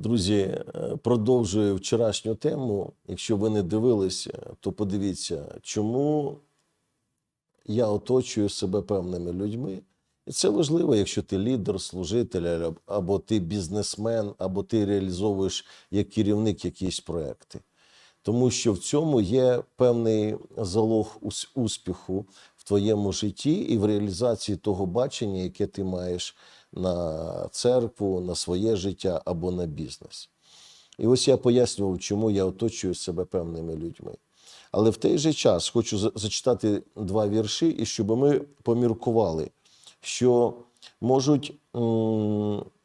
Друзі, е, продовжую вчорашню тему. Якщо ви не дивилися, то подивіться, чому я оточую себе певними людьми. І це важливо, якщо ти лідер, служитель, або ти бізнесмен, або ти реалізовуєш як керівник якісь проекти. Тому що в цьому є певний залог успіху твоєму житті і в реалізації того бачення, яке ти маєш на церкву, на своє життя або на бізнес. І ось я пояснював, чому я оточую себе певними людьми. Але в той же час хочу зачитати два вірші, і щоб ми поміркували, що можуть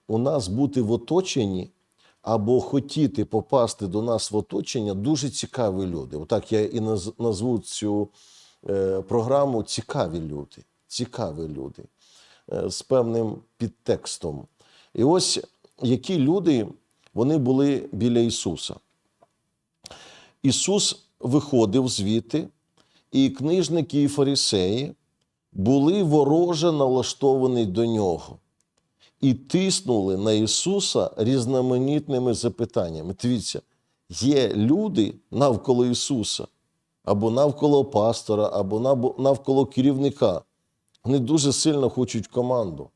у нас бути в оточенні або хотіти попасти до нас в оточення дуже цікаві люди. Отак я і назву цю програму Цікаві люди. Цікаві люди е, з певним підтекстом. І ось які люди вони були біля Ісуса. Ісус виходив звідти, і книжники і фарисеї були вороже налаштовані до нього і тиснули на Ісуса різноманітними запитаннями. Дивіться, є люди навколо Ісуса, або навколо пастора, або навколо керівника. Вони дуже сильно хочуть команду.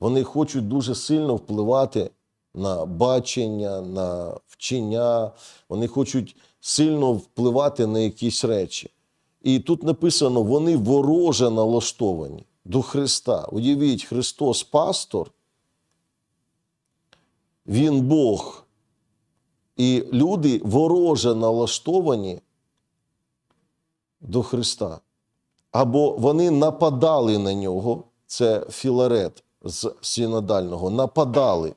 Вони хочуть дуже сильно впливати на бачення, на вчення, вони хочуть сильно впливати на якісь речі. І тут написано: вони вороже налаштовані до Христа. Уявіть, Христос пастор, Він Бог. І люди вороже налаштовані до Христа. Або вони нападали на нього, це Філарет з синодального, нападали,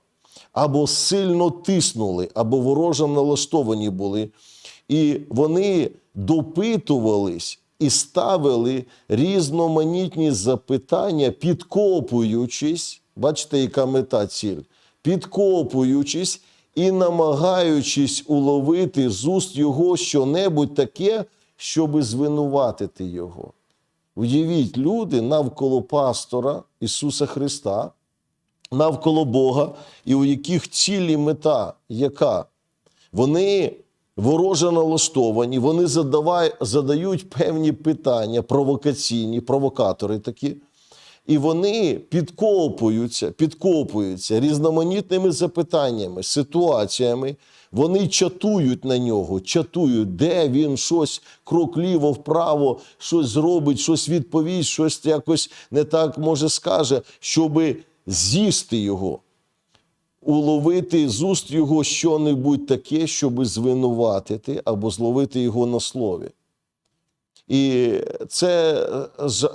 або сильно тиснули, або вороже налаштовані були. І вони допитувались і ставили різноманітні запитання, підкопуючись, бачите, яка мета ціль, підкопуючись і намагаючись уловити з уст його щонебудь таке, щоби звинуватити його. Уявіть, люди навколо пастора Ісуса Христа, навколо Бога, і у яких цілі мета, яка? Вони вороже налаштовані, вони задавай, задають певні питання, провокаційні, провокатори такі. І вони підкопуються, підкопуються різноманітними запитаннями, ситуаціями. Вони чатують на нього, чатують, де він щось крок ліво, вправо, щось зробить, щось відповість, щось якось не так може скаже, щоби з'їсти його, уловити з уст його що-небудь таке, щоби звинуватити або зловити його на слові. І це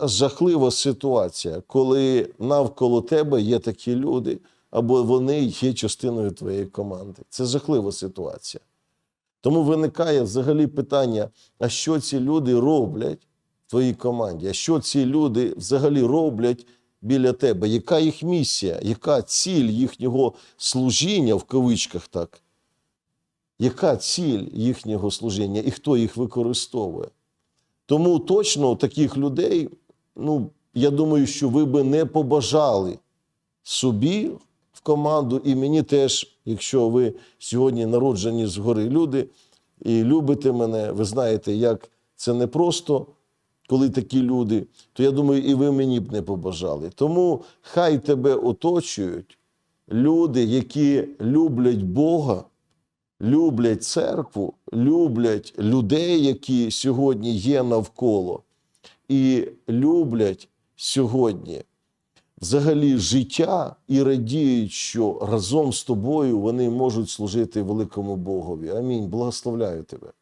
жахлива ситуація, коли навколо тебе є такі люди, або вони є частиною твоєї команди. Це жахлива ситуація. Тому виникає взагалі питання: а що ці люди роблять в твоїй команді? А що ці люди взагалі роблять біля тебе? Яка їх місія? Яка ціль їхнього служіння в кавичках так? Яка ціль їхнього служіння і хто їх використовує? Тому точно таких людей, ну, я думаю, що ви би не побажали собі в команду, і мені теж, якщо ви сьогодні народжені згори люди і любите мене, ви знаєте, як це непросто, коли такі люди, то я думаю, і ви мені б не побажали. Тому хай тебе оточують люди, які люблять Бога люблять церкву, люблять людей, які сьогодні є навколо, і люблять сьогодні взагалі життя і радіють, що разом з тобою вони можуть служити великому Богові. Амінь. Благословляю тебе.